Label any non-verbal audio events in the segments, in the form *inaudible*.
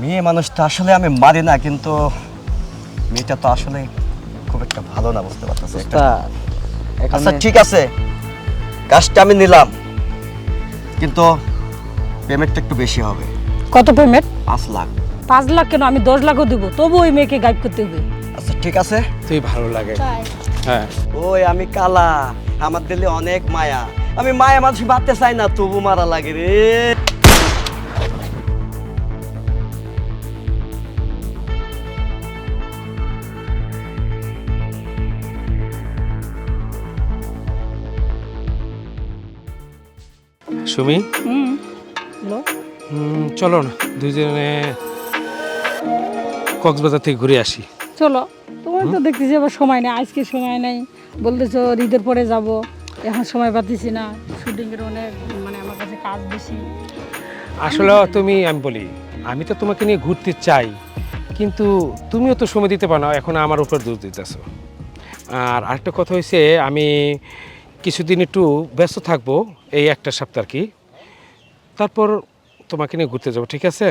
মেয়ে মানুষটা আসলে আমি মারি না কিন্তু মেয়েটা তো আসলে খুব একটা ভালো না বুঝতে পারতেছি আচ্ছা ঠিক আছে। কাজটা আমি নিলাম কিন্তু পেমেন্টটা একটু বেশি হবে। কত পেমেন্ট? পাঁচ লাখ। পাঁচ লাখ কেন? আমি দশ লাখও দিব তবু ওই মেয়েকে গাইড করতে হবে। আচ্ছা ঠিক আছে। তুই ভালো লাগে। হ্যাঁ। ওই আমি কালা। আমার দিলে অনেক মায়া। আমি মায়া মানুষ বাঁধতে চাই না তবু মারা লাগে রে। সুমি? চলো না দুজনে কক্সবাজার থেকে ঘুরে আসি। চলো। তোমার তো দেখতেছি আবার সময় নেই আজকে সময় নেই। বলতেছো ঈদের পরে যাব এখন সময় পাচ্ছি না। শুটিংয়ের অনেক মানে আমার কাছে কাজ বেশি। আসলে তুমি আমি বলি আমি তো তোমাকে নিয়ে ঘুরতে চাই কিন্তু তুমিও তো সময় দিতে পারো এখন আমার উপর দোষ দিতেছো। আর আরেকটা কথা হয়েছে আমি কিছুদিন একটু ব্যস্ত থাকব এই একটা সপ্তাহ আর কি। তারপর তোমাকে নিয়ে ঘুরতে যাব ঠিক আছে?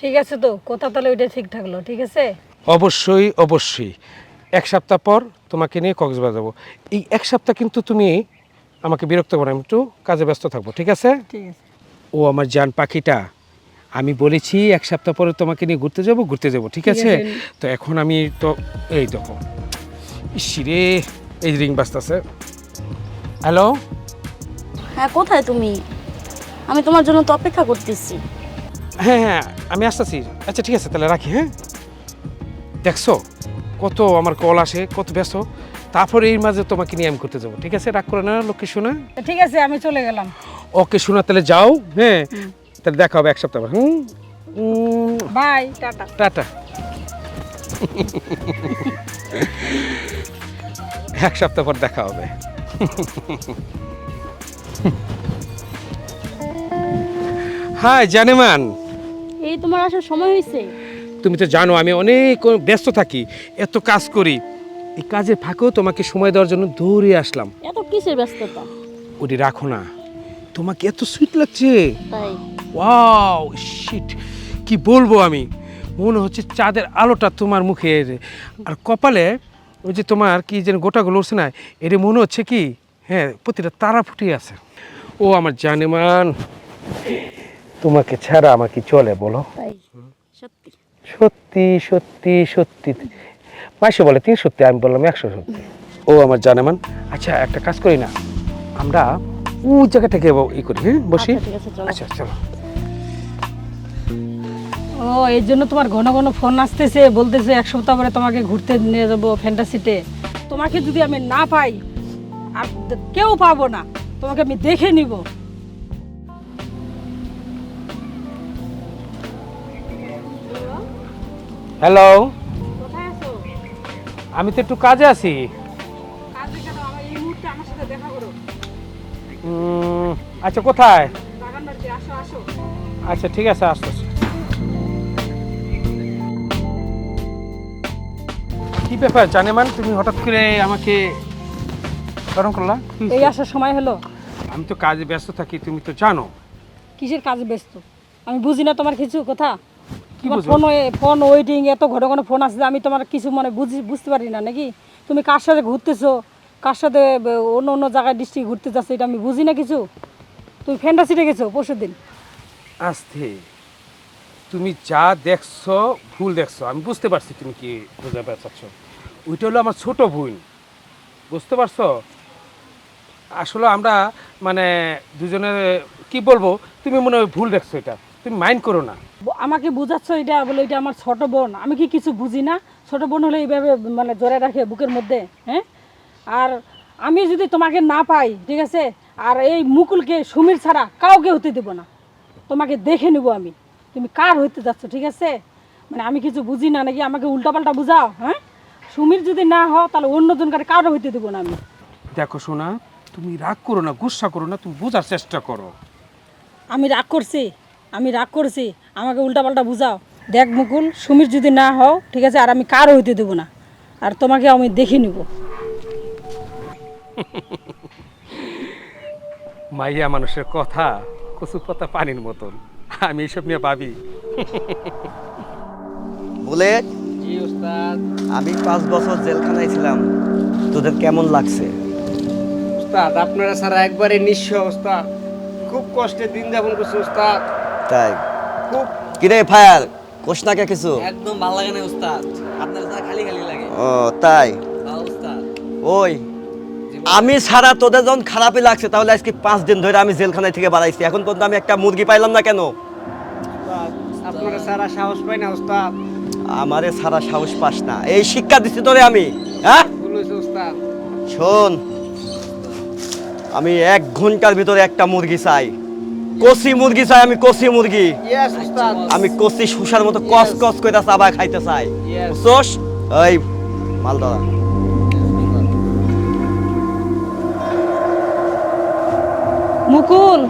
ঠিক আছে তো কথা তাহলে ওইটা ঠিক থাকল ঠিক আছে? অবশ্যই অবশ্যই। এক সপ্তাহ পর তোমাকে নিয়ে কক্সবাজার যাব। এই এক সপ্তাহ কিন্তু তুমি আমাকে বিরক্ত করো আমি একটু কাজে ব্যস্ত থাকব ঠিক আছে? ঠিক আছে। ও আমার জান পাখিটা আমি বলেছি এক সপ্তাহ পরে তোমাকে নিয়ে ঘুরতে যাব ঘুরতে যাব ঠিক আছে। তো এখন আমি তো এই দেখো ইসিরে এই রিং বাজতেছে। হ্যালো? হ্যাঁ কোথায় তুমি? আমি তোমার জন্য তো অপেক্ষা করতেছি। হ্যাঁ হ্যাঁ আমি আসতেছি। আচ্ছা ঠিক আছে তাহলে রাখি হ্যাঁ? দেখছ কত আমার কল আসে কত ব্যস্ত। তারপরে এই মাঝে তোমাকে নিয়ে আমি করতে যাব ঠিক আছে? রাগ করে না লক্ষ্মী শোনা? ঠিক আছে আমি চলে গেলাম। ওকে শোনা তাহলে যাও হ্যাঁ? তাহলে দেখা হবে এক সপ্তাহ পর, হুম। By tata. টাটা। এক সপ্তাহ পর দেখা হবে। *laughs* হাই জানেমান এই তোমার আসার সময় হয়েছে তুমি তো জানো আমি অনেক ব্যস্ত থাকি এত কাজ করি। এই কাজের ফাঁকেও তোমাকে সময় দেওয়ার জন্য দৌড়ে আসলাম। এত কিসের ব্যস্ততা? ওটি রাখো না। তোমাকে এত সুইট লাগছে। তাই? ওয়াও শিট কি বলব আমি? মনে হচ্ছে চাঁদের আলোটা তোমার মুখে আর কপালে ওই যে তোমার কি যেন গোটাগুলো উঠছে না এটা মনে হচ্ছে কি? হ্যাঁ প্রতিটা তারা ফুটিয়ে আছে। ও আমার জানেমান তোমাকে ছাড়া আমার কি চলে বলো? সত্যি। সত্যি সত্যি সত্যি। মাসে বলে তিন সত্যি আমি বললাম একশো সত্যি। ও আমার জানেমান আচ্ছা একটা কাজ করি না আমরা ও জায়গা থেকে ই করি হ্যাঁ বসি। আচ্ছা, চলো। ও এই জন্য তোমার ঘন ঘন ফোন আসতেছে বলতেছে এক সপ্তাহ পরে তোমাকে ঘুরতে নিয়ে যাব ফ্যান্টাসিতে। তোমাকে যদি আমি না পাই আর কেউ পাবো না তোমাকে আমি দেখে নিব। হ্যালো আমি তো একটু কাজে আছি। আচ্ছা কোথায়? আচ্ছা ঠিক আছে আসতেছি। কি ব্যাপার জানে জানেমান? তুমি হঠাৎ করে আমাকে স্মরণ করলা? এই আসার সময় হলো। আমি তো কাজে ব্যস্ত থাকি তুমি তো জানো। কিসের কাজে ব্যস্ত? আমি বুঝি না তোমার কিছু কথা। কি তোমার? ফোন ফোন ওয়েটিং এত ঘন ঘন ফোন আসছে আমি তোমার কিছু মানে বুঝি বুঝতে পারি না নাকি? তুমি কার সাথে ঘুরতেছো? কার সাথে অন্য অন্য জায়গায় ডিস্ট্রিক্ট ঘুরতে যাচ্ছ এটা আমি বুঝি না কিছু। তুমি ফ্যান্টাসিতে গেছো পরশু দিন আস্তে। তুমি যা দেখছ, ভুল দেখছ, আমি বুঝতে পারছি তুমি কি বোঝাতে চাচ্ছ। ওইটা হলো আমার ছোট বোন। বুঝতে পারছ? আসলে আমরা মানে দুজনের কি বলব, তুমি মনে হয় ভুল দেখছ এটা। তুমি মাইন্ড করো না। আমাকে বুঝাচ্ছ এটা বলে এটা আমার ছোট বোন। আমি কি কিছু বুঝি না? ছোট বোন হলে এইভাবে মানে জোরে রাখে বুকের মধ্যে হ্যাঁ? আর আমি যদি তোমাকে না পাই, ঠিক আছে? আর এই মুকুলকে, সুমির ছাড়া কাউকে হতে দেবো না। তোমাকে দেখে নেব আমি। তুমি কার হইতে যাচ্ছ ঠিক আছে? মানে আমি কিছু বুঝি না নাকি আমাকে উল্টাপাল্টা বুঝাও হ্যাঁ? সুমির যদি না হও তাহলে অন্যজনকার কারও হইতে দেবো না আমি। দেখো শোনা তুমি রাগ করো না গুসা করো না তুমি বোঝার চেষ্টা করো। আমি রাগ করছি আমি রাগ করছি আমাকে উল্টাপাল্টা বুঝাও। দেখ মুকুল সুমির যদি না হও ঠিক আছে আর আমি কারও হইতে দেবো না। আর তোমাকে আমি দেখে নিব। মাইয়া মানুষের কথা কচু পাতা পানির মতন। আমি এইসব নিয়ে ভাবি। বুলেট? জি উস্তাদ আমি পাঁচ বছর জেলখানায় ছিলাম। তোদের কেমন লাগছে? উস্তাদ আপনারা সারা একবারে নিঃস্ব উস্তাদ খুব কষ্টে দিন যাপন করছে উস্তাদ তাই? খুব কিরে ফায়ার কোষ না কিছু? একদম ভালো লাগে না উস্তাদ আপনার খালি খালি লাগে। ও তাই? হ্যাঁ উস্তাদ ওই আমি ছাড়া তোদের যখন খারাপই লাগছে তাহলে আজকে পাঁচ দিন ধরে আমি জেলখানায় থেকে বাড়াইছি। এখন পর্যন্ত আমি একটা মুরগি পাইলাম না কেন? আপনারা সারা সাহস পাই না উস্তাদ আমারে ছাড়া সাহস পাস না। এই শিক্ষা দিচ্ছি তোরে আমি হ্যাঁ? শোন আমি এক ঘণ্টার ভিতরে একটা মুরগি চাই। কষি মুরগি চাই আমি কষি মুরগি। আমি কষি সুসার মতো কস কস করে চাবা খাইতে চাই. বুঝছস? এই মালদারা মুকুল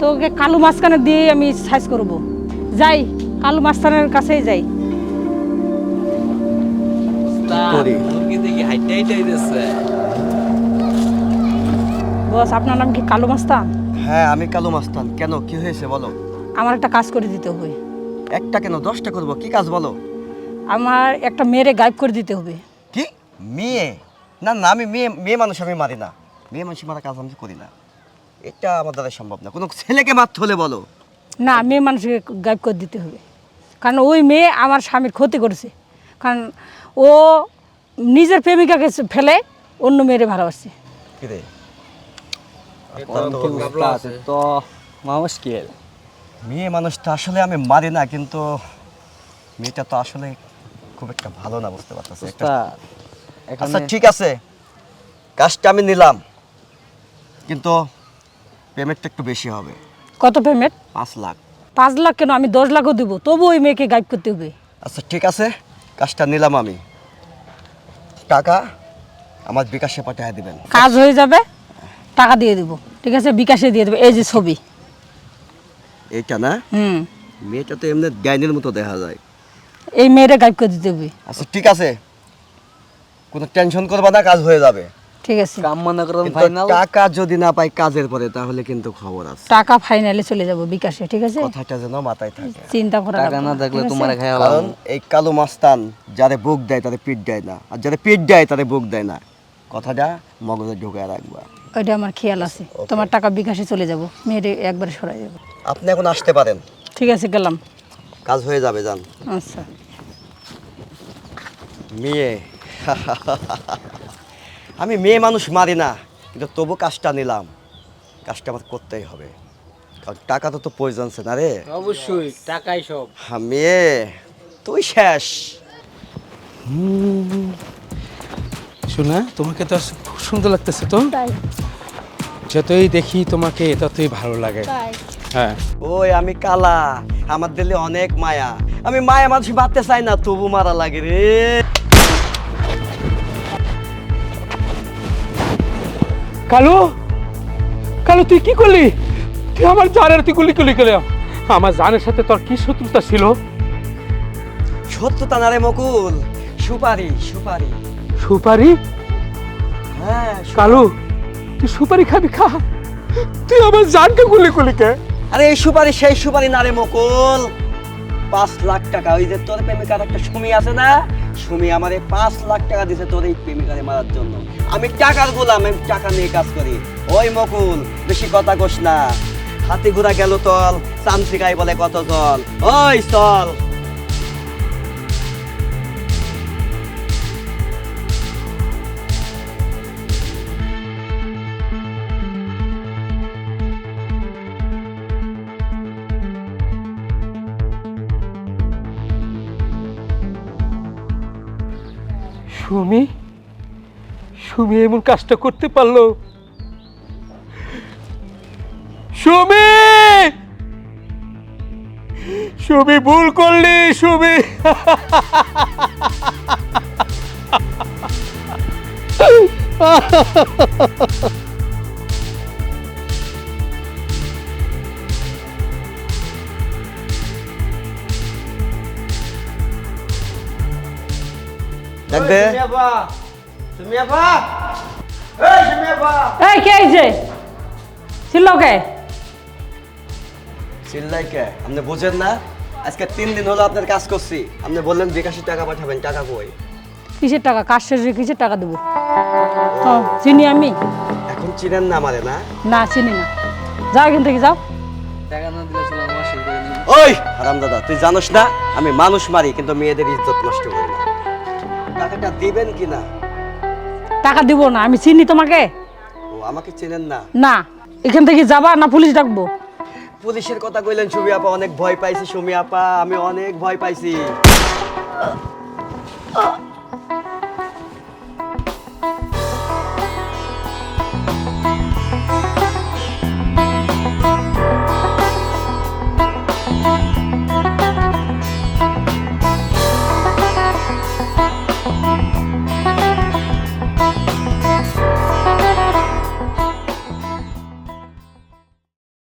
তোকে কালু মাঝখানে দিয়ে আমি সাইজ করব। যাই কালু মাস্তানের কাছেই যাই। বস আপনার নাম কি কালু মাস্তান হ্যাঁ আমি কালু মাস্তান কেন কি হয়েছে বলো? আমার একটা কাজ করে দিতে হবে। একটা কেন? দশটা করব কি কাজ বলো? আমার একটা মেয়েরে গায়েব করে দিতে হবে। কি? মেয়ে? না না আমি মেয়ে মেয়ে মানুষ আমি মারি না। মেয়ে মানুষ মারা কাজ আমি করি না। এটা আমার দ্বারা সম্ভব না। কোনো ছেলেকে মারতে হলে বলো। না মেয়ে মানুষকে গায়েব করে দিতে হবে। কারণ ওই মেয়ে আমার স্বামীর ক্ষতি করেছে। কারণ ও নিজের প্রেমিকাকে ফেলে অন্য মেয়েরে ভালোবাসছে। তো মুশকিল। মেয়ে মানুষটা আসলে আমি মারি না কিন্তু মেয়েটা তো আসলে খুব একটা ভালো না বুঝতে পারতেছি। আচ্ছা ঠিক আছে। কাজটা আমি নিলাম। কিন্তু পেমেন্টটা একটু বেশি হবে। কত পেমেন্ট? পাঁচ লাখ। পাঁচ লাখ কেন? আমি দশ লাখও দেবো। তবু ওই মেয়েকে গায়েব করতে হবে। আচ্ছা ঠিক আছে। কাজটা নিলাম আমি। টাকা আমার বিকাশে পাঠিয়ে দিবেন। কাজ হয়ে যাবে টাকা দিয়ে দিব। ঠিক আছে? বিকাশে দিয়ে দেবে। এই যে ছবি। এইটা না? হুম। মেয়েটা তো এমনি ডাইনের মতো দেখা যায়। এই মেয়েরে গায়েব করে দিতে হবে। আচ্ছা ঠিক আছে। কোনো টেনশন করবা না কাজ হয়ে যাবে। ঠিক আছে। কাম মনে করেন ফাইনাল টাকা যদি না পাই কাজের পরে তাহলে কিন্তু খবর আছে। টাকা ফাইনালে চলে যাব বিকাশে ঠিক আছে? কথাটা যেন মাথায় থাকে। চিন্তা করা টাকা না থাকলে তোমার খাই কারণ এই কালো মাস্তান যারে বুক দেয় তারে পিঠ দেয় না। আর যারে পিঠ দেয় তারে বুক দেয় না। কথাটা মগজে ঢুকায় রাখবা। ওইটা আমার খেয়াল আছে। তোমার টাকা বিকাশে চলে যাব। মেয়েরে একবারে সরাই যাব। আপনি এখন আসতে পারেন। ঠিক আছে গেলাম। কাজ হয়ে যাবে যান। আচ্ছা। মেয়ে। *laughs* আমি মেয়ে মানুষ মারি না কিন্তু তবু কাজটা নিলাম। কাজটা আমার করতেই হবে। কারণ টাকা তো তো প্রয়োজন আছে না রে? অবশ্যই টাকাই সব। হ্যাঁ মেয়ে তুই শেষ। শোনা তোমাকে তো খুব সুন্দর লাগতেছে তো? তাই। যতই দেখি তোমাকে ততই ভালো লাগে। হ্যাঁ। ওই আমি কালা আমার দিলে অনেক মায়া। আমি মায়া মানুষ মারতে চাই না তবু মারা লাগে রে। কালু? কালু তুই কি করলি? তুই আমার জানের তুই গুলি গুলি করে আমার জানের সাথে তোর কি শত্রুতা ছিল? সত্যতা না রে মকুল। সুপারি সুপারি। সুপারি? হ্যাঁ কালু তুই সুপারি খাবি খা। তুই আমার জানকে গুলি গুলি কে? আরে এই সুপারি সেই সুপারি না রে মকুল। পাঁচ লাখ টাকা ওই যে তোর প্রেমিকার একটা সুমি আছে না? সুমি আমারে পাঁচ লাখ টাকা দিছে তোর এই প্রেমিকারে মারার জন্য। আমি টাকার গোলাম, আমি টাকা নিয়ে কাজ করি। ওই মকুল, বেশি কথা কোস না। হাতি ঘোড়া গেল তল চামচিকাই বলে কত জল। ওই চল সুমি সুমি এমন কাজটা করতে পারল। সুমি! সুমি ভুল করলি সুমি! *laughs* দেখবে তুমি আপা এই তুমি আপা এই কে এই যে? ছিল কে? চিল্লাই কে? আপনি বুঝেন না? আজকে তিন দিন হলো আপনার কাজ করছি। আপনি বললেন বিকাশে টাকা পাঠাবেন টাকা কই? কিসের টাকা? কাজ শেষে কিসের টাকা দেবো? তো চিনি আমি? এখন চিনেন না আমারে না? না চিনি না। যাও এখান থেকে যাও। টাকা না দিলে ওই হারাম দাদা তুই জানোস না আমি মানুষ মারি কিন্তু মেয়েদের ইজ্জত নষ্ট করি না। টাকাটা দিবেন কিনা? টাকা দিব না আমি চিনি তোমাকে। ও আমাকে চেনেন না? না এখান থেকে যাবা না পুলিশ ডাকবো? পুলিশের কথা কইলেন সুমি আপা অনেক ভয় পাইছি সুমি আপা আমি অনেক ভয় পাইছি।